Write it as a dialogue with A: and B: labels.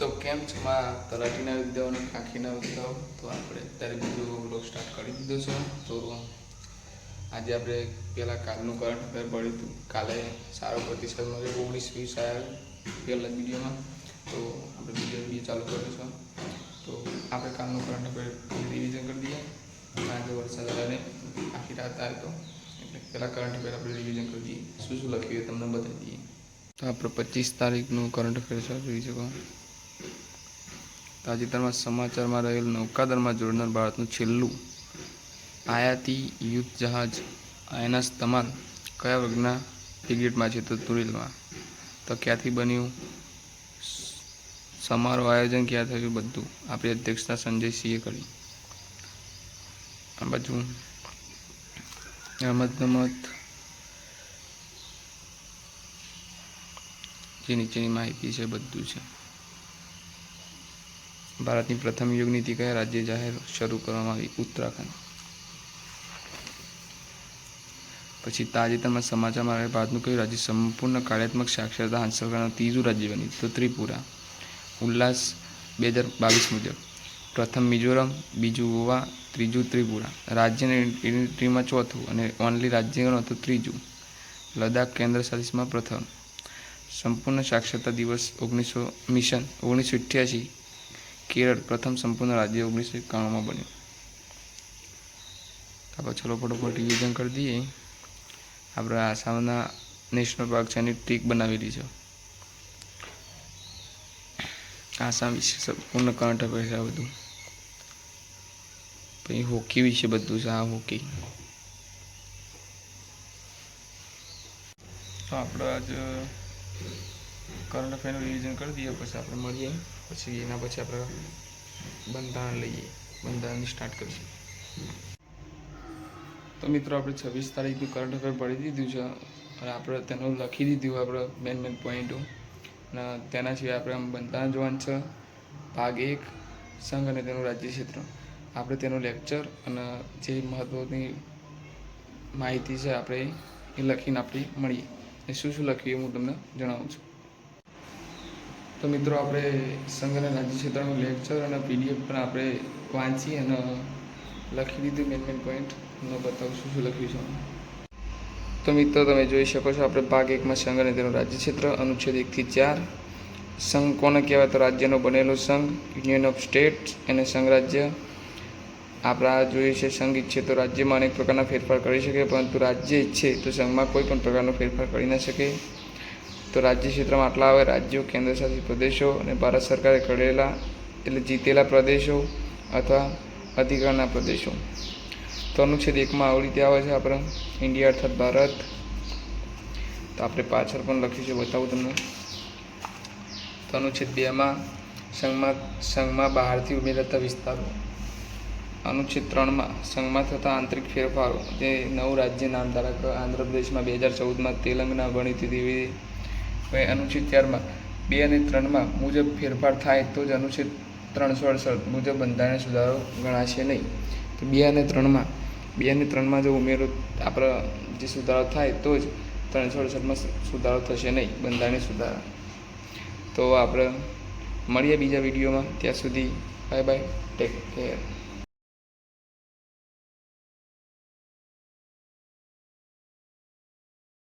A: તો કેમ છે? માં તલાટીના વિદ્યાઓ અને ખાખીના વિદ્યાઓ? તો આપણે અત્યારે બીજો બ્લોગ સ્ટાર્ટ કરી દીધો છે. તો આજે આપણે પહેલાં કાલનું કરંટ અફેર પડ્યું હતું. કાલે સારો પ્રતિસાદ મળ્યો. ઓગણીસ વીસ આવ્યા પહેલા વિડીયોમાં. તો આપણે બીજો વીડિયો ચાલુ કર્યો છે. તો આપણે કાલનું કરંટ અફેર રિવિઝન કરી દઈએ. આજે વરસાદ આવે આખી રાત આવે તો. એટલે પહેલાં કરંટ અફેર આપણે રિવિઝન કરી દઈએ. શું શું લખ્યું તમને બતાવી દઈએ. તો આપણે પચીસ તારીખનું કરંટ અફેર છે. જોઈ શકો. તાજેતરમાં સમાચારમાં રહેલ નૌકાદળમાં જોડનાર ભારતનું છેલ્લું આયાતી યુદ્ધ જહાજ આયનાસ તમાલ કયા વર્ગના ટિકિટમાં છે તો તુરિલમાં. તો ક્યાંથી બન્યું? સમારોહ આયોજન ક્યાં થયું બધું? આપણી અધ્યક્ષતા સંજય સિંહે કરી. આ બાજુ રમત ગમત જે નીચેની માહિતી છે, બધું છે. ભારતની પ્રથમ યોગ નીતિ કયા રાજ્ય જાહેર શરૂ કરવામાં આવી ઉત્તરાખંડ. પછી તાજેતરમાં સમાચારમાં આવે ભારતનું કયું રાજ્ય સંપૂર્ણ કાર્યાત્મક સાક્ષરતા હાંસલ કરનાર ત્રીજું રાજ્ય બન્યું તો ત્રિપુરા. ઉલ્લાસ બે હજાર બાવીસ મુજબ. પ્રથમ મિઝોરમ, બીજું ગોવા, ત્રીજું ત્રિપુરા. રાજ્યની ચોથું અને ઓનલી રાજ્ય ગણો તો ત્રીજું. લદ્દાખ કેન્દ્ર શાસિતમાં પ્રથમ. સંપૂર્ણ સાક્ષરતા દિવસ ઓગણીસો મિશન, ઓગણીસો અઠ્યાસી કેરળ પ્રથમ સંપૂર્ણ રાજ્ય ઓગણીસો એકાણુંમાં બન્યું. આપણે ચલો ફટોફટ રિવિઝન કરી દઈએ. આપણે આસામના નેશનલ પાર્ક છે એની ટ્રીક બનાવેલી છે. આસામ વિશે સંપૂર્ણ કરંટ અફેર છે આ બધું. પછી હોકી વિશે બધું છે આ હોકી તો આપણે આજે કરંટ અફેરનું રિવિઝન કરી દઈએ, પછી આપણે મળીએ, પછી એના પછી આપણે બંધારણ લઈએ, બંધારણની સ્ટાર્ટ કરીશું. તો મિત્રો, આપણે છવ્વીસ તારીખનું કરંટ અફેર પડી દીધું છે, અને આપણે તેનું લખી દીધું આપણે મેન મેન પોઈન્ટો અને તેના સિવાય આપણે આમ બંધારણ જોવાનું છે, ભાગ એક, સંઘ અને તેનું રાજ્ય ક્ષેત્ર. આપણે તેનું લેક્ચર અને જે મહત્ત્વની માહિતી છે, આપણે એ લખીને આપણે મળીએ. એ શું શું લખ્યું એ હું તમને જણાવું છું. તો મિત્રો, આપણે સંઘ અને રાજ્ય ક્ષેત્રનું લેક્ચર અને પીડીએફ પણ આપણે વાંચી અને લખી દીધું મેન મેન પોઈન્ટ હું બતાવું શું શું લખ્યું છે. તો મિત્રો, તમે જોઈ શકો છો આપણે ભાગ એકમાં સંઘ અને તેનું રાજ્ય ક્ષેત્ર, અનુચ્છેદ એકથી ચાર. સંઘ કોને કહેવાય? તો રાજ્યનો બનેલો સંઘ યુનિયન ઓફ સ્ટેટ્સ અને સંઘ રાજ્ય. આપણા જોઈએ છે, સંઘ ઈચ્છે તો રાજ્યમાં અનેક પ્રકારના ફેરફાર કરી શકે, પરંતુ રાજ્ય ઈચ્છે તો સંઘમાં કોઈ પણ પ્રકારનો ફેરફાર કરી ન શકે. તો રાજ્ય ક્ષેત્રમાં આટલા આવે, રાજ્યો, કેન્દ્રશાસિત પ્રદેશો અને ભારત સરકારે કરેલા એટલે જીતેલા પ્રદેશો અથવા અધિકારના પ્રદેશો. તો અનુચ્છેદ એકમાં આવી રીતે આવે છે આપણે ઇન્ડિયા અર્થાત ભારત. તો આપણે પાછળ પણ લખ્યું છે, બતાવું તમને. તો અનુચ્છેદ બેમાં સંઘમાં સંઘમાં બહારથી ઉમેરાતા વિસ્તારો. અનુચ્છેદ ત્રણમાં સંઘમાં થતા આંતરિક ફેરફારો. જે નવું રાજ્ય નામ ધારક આંધ્રપ્રદેશમાં બે હજાર ચૌદમાં તેલંગણા બની હતી તેવી હવે અનુચ્છેદ ચારમાં બે અને ત્રણમાં મુજબ ફેરફાર થાય તો જ અનુચ્છેદ ત્રણસો અડસઠ મુજબ બંધારણ સુધારો ગણાશે નહીં. તો બે અને ત્રણમાં, બે અને ત્રણમાં જો ઉમેરો આપણે જે સુધારો થાય તો જ ત્રણસો અડસઠમાં સુધારો થશે નહીં, બંધારણીય સુધારા. તો આપણે મળીએ બીજા વિડીયોમાં. ત્યાં સુધી બાય બાય, ટેક કેર.